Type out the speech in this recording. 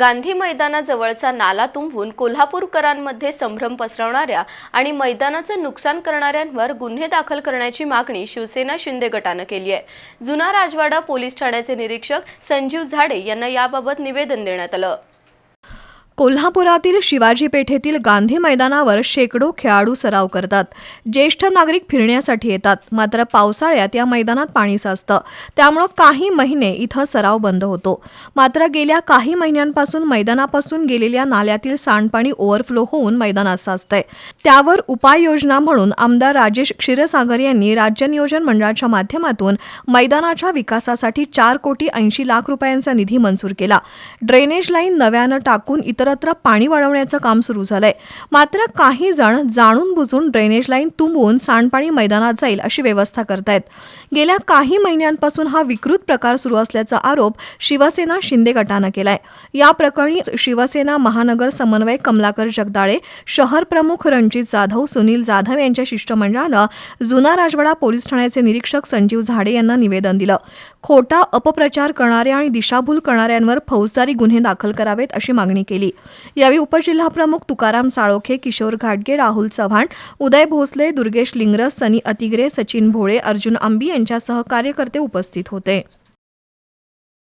गांधी मैदानाजवळचा नाला तुंबून कोल्हापूरकरांमध्ये संभ्रम पसरवणाऱ्या आणि मैदानाचं नुकसान करणाऱ्यांवर गुन्हे दाखल करण्याची मागणी शिवसेना शिंदे गटानं केली आहे. जुना राजवाडा पोलीस ठाण्याचे निरीक्षक संजीव झाडे यांना याबाबत निवेदन देण्यात आलं. कोल्हापुरातील शिवाजी पेठेतील गांधी मैदानावर शेकडो खेळाडू सराव करतात. ज्येष्ठ नागरिक फिरण्यासाठी येतात. मात्र पावसाळ्यात या मैदानात पाणी साचतं. त्यामुळं काही महिने इथं सराव बंद होतो. मात्र गेल्या काही महिन्यांपासून मैदानापासून गेलेल्या नाल्यातील सांडपाणी ओव्हरफ्लो होऊन मैदानात साचतंय. त्यावर उपाययोजना म्हणून आमदार राजेश क्षीरसागर यांनी राज्य नियोजन मंडळाच्या माध्यमातून मैदानाच्या विकासासाठी चार कोटी ऐंशी लाख रुपयांचा निधी मंजूर केला. ड्रेनेज लाईन नव्यानं टाकून इतरत्र पाणी वळवण्याचं काम सुरू झालंय. मात्र काही जण जाणून बुजून ड्रेनेज लाईन तुंबून सांडपाणी मैदानात जाईल अशी व्यवस्था करतायत. गेल्या काही महिन्यांपासून हा विकृत प्रकार सुरू असल्याचा आरोप शिवसेना शिंदे गटानं केलाय. या प्रकरणी शिवसेना महानगर समन्वय कमलाकर जगदाळे शहर प्रमुख रणजित जाधव सुनील जाधव यांच्या शिष्टमंडळानं जुना राजवाडा पोलीस ठाण्याचे निरीक्षक संजीव झाडे यांना निवेदन दिलं. खोटा अपप्रचार करणाऱ्या आणि दिशाभूल करणाऱ्यांवर फौजदारी गुन्हे दाखल करावेत अशी मागणी केली. यावेळी उपजिल्हाप्रमुख तुकाराम साळोखे किशोर घाटगे राहुल चव्हाण उदय भोसले दुर्गेश लिंगरस सनी अतिग्रे सचिन भोळे अर्जुन आंबी यांच्यासह कार्यकर्ते उपस्थित होते.